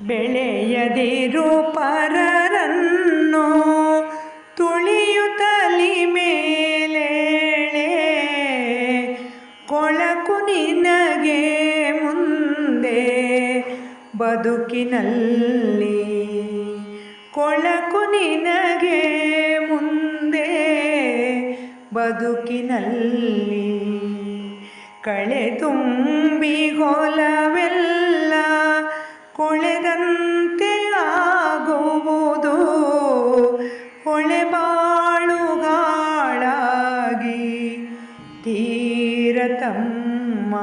ಬೆಳೆಯದಿರು ಪರರನ್ನು ತುಳಿಯುತ್ತಲಿ ಮೇಲೆ ಕೊಳಕು ನಿನಗೆ ಮುಂದೆ ಬದುಕಿನಲ್ಲಿ, ಕೊಳಕು ನಿನಗೆ ಮುಂದೆ ಬದುಕಿನಲ್ಲಿ, ಕಳೆ ತುಂಬಿ ಹೊಲವೆಲ್ಲ ಕೊಳೆದಂತೆ ಆಗುವುದು ಹೊಳೆ ಬಾಳುಗಾಳಾಗಿ ತೀರತಮ್ಮ.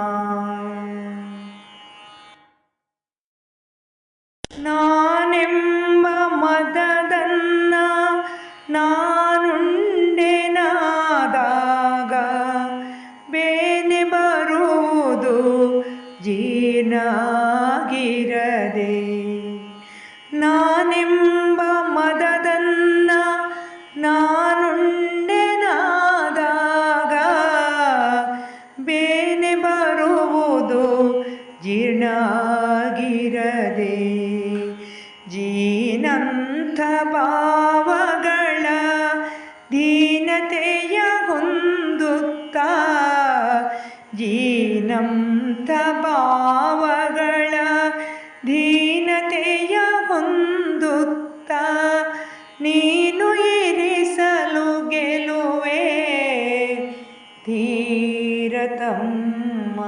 ನಾನೆಂಬ ಮದದನ್ನ ನಾನುಂಡೆನಾದಾಗ ಬೇನೆ ಬರುವುದು ಜೀರ್ಣಾಗಿರದೆ ನಾನೆಂಬ ಮದದನ್ನ ನಾನುಂಡೆನಾದಾಗ ಬೇನೆ ಬರುವುದು ಜೀರ್ಣಾಗಿರದೆ. ಜೀನಂಥ ಭಾವಗಳ ದೀನತೆಯ ಹೊಂದುತ್ತ ಜೀನಂಥ ಭಾವಗಳ ದೀನತೆಯ ಹೊಂದುತ್ತಾ ನೀನು ಇರಿಸಲು ಗೆಲುವೆ ಧೀರತಮ್ಮ.